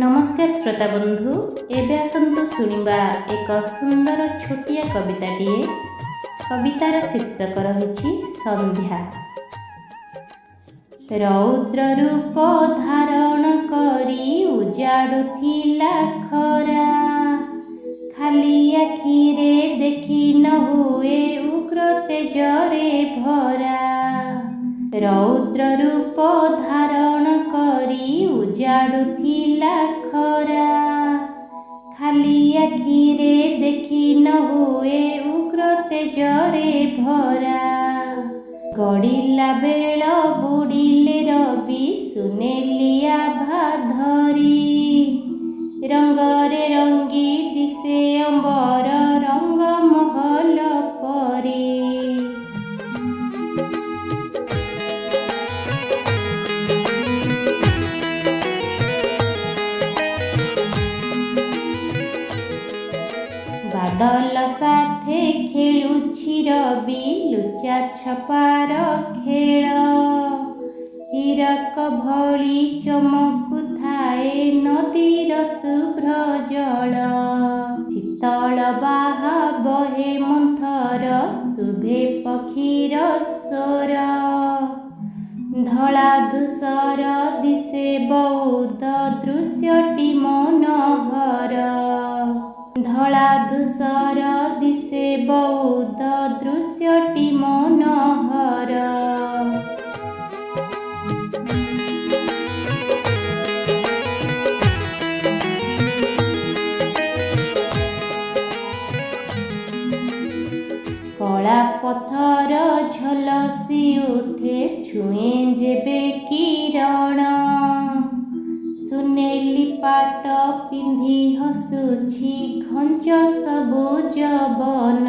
ନମସ୍କାର ଶ୍ରୋତା ବନ୍ଧୁ ଏବେ ଆସନ୍ତୁ ଶୁଣିବା ଏକ ସୁନ୍ଦର ଛୋଟିଆ କବିତାଟିଏ କବିତାର ଶୀର୍ଷକ ରହିଛି ସନ୍ଧ୍ୟା ରୌଦ୍ର ରୂପ ଧାରଣ କରି ଉଜାଡ଼ୁଥିଲା ଖରା ଖାଲି ଆଖିରେ ଦେଖି ନ ହୁଏ ଉଗ୍ର ତେଜରେ ଭରା ରୌଦ୍ର ରୂପ ଧାରଣ କରି ଉଜାଡ଼ୁଥିଲା ଖରା ଖାଲି ଆଖିରେ ଦେଖି ନ ହୁଏ ଉଗ୍ର ତେଜରେ ଭରା ଗଡ଼ିଲା ବେଳ ବୁଡ଼ିଲେ ରବି ଶୁଣିଲି ଆବ ଦଲ ସାଥେ ଖେଳୁଛି ରବି ଲୁଚା ଛପାର ଖେଳ ହୀରକ ଭଳି ଚମକୁ ଥାଏ ନଦୀର ଶୁଭ୍ର ଜଳ ଶୀତଳ ବାହା ବହେ ମନ୍ଥର ଶୁଭେ ପକ୍ଷୀର ସ୍ୱର ଧଳା ଧୂସର ଦିଶେ ବୌଦ୍ଧ ଦୃଶ୍ୟଟି ମନ কলা পথর ঝলসি উঠে ছুঁয়ে যেবে কিরণ সুনেলি পাট পিন্ধি হসুছি ঘঞ্চ সবু বন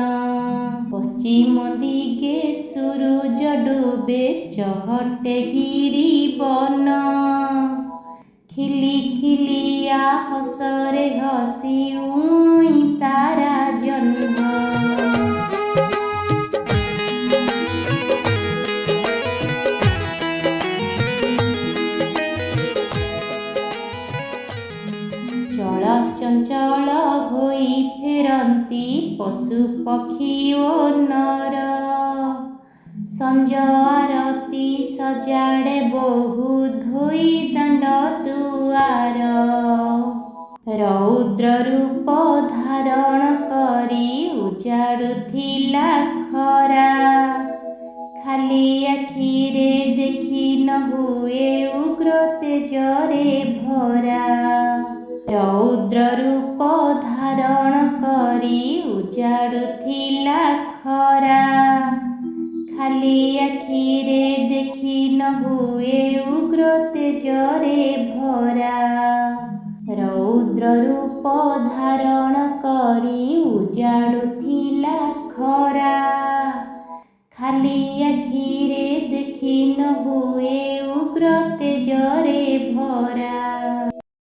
পশ্চিম দিকে সূর্য ডুবে চহটে গিরি বন খিলি খিলিয়া হসরে হসি উঁ ଚଳଚଞ୍ଚଳ ହୋଇ ଫେରନ୍ତି ପଶୁପକ୍ଷୀ ଓ ନର ସଞ୍ଜ ଆରତୀ ସଜାଡ଼େ ବହୁ ଧୋଇ ଦାଣ୍ଡ ଦୁଆର ରୌଦ୍ର ରୂପ ଧାରଣ କରି ଉଜାଡ଼ୁଥିଲା ଖରା ଖାଲି ଆଖିରେ ଦେଖି ନ ହୁଏ ଉଗ୍ର ତେଜର କରି ଉଜାଡ଼ୁଥିଲା ଖରା ଖାଲି ଆଖିରେ ଦେଖି ନ ହୁଏ ଉଗ୍ର ତେଜରେ ଭରା ରୌଦ୍ର ରୂପ ଧାରଣ କରି ଉଜାଡ଼ୁଥିଲା ଖରା ଖାଲି ଆଖିରେ ଦେଖି ନ ହୁଏ ଉଗ୍ର ତେଜରେ ଭରା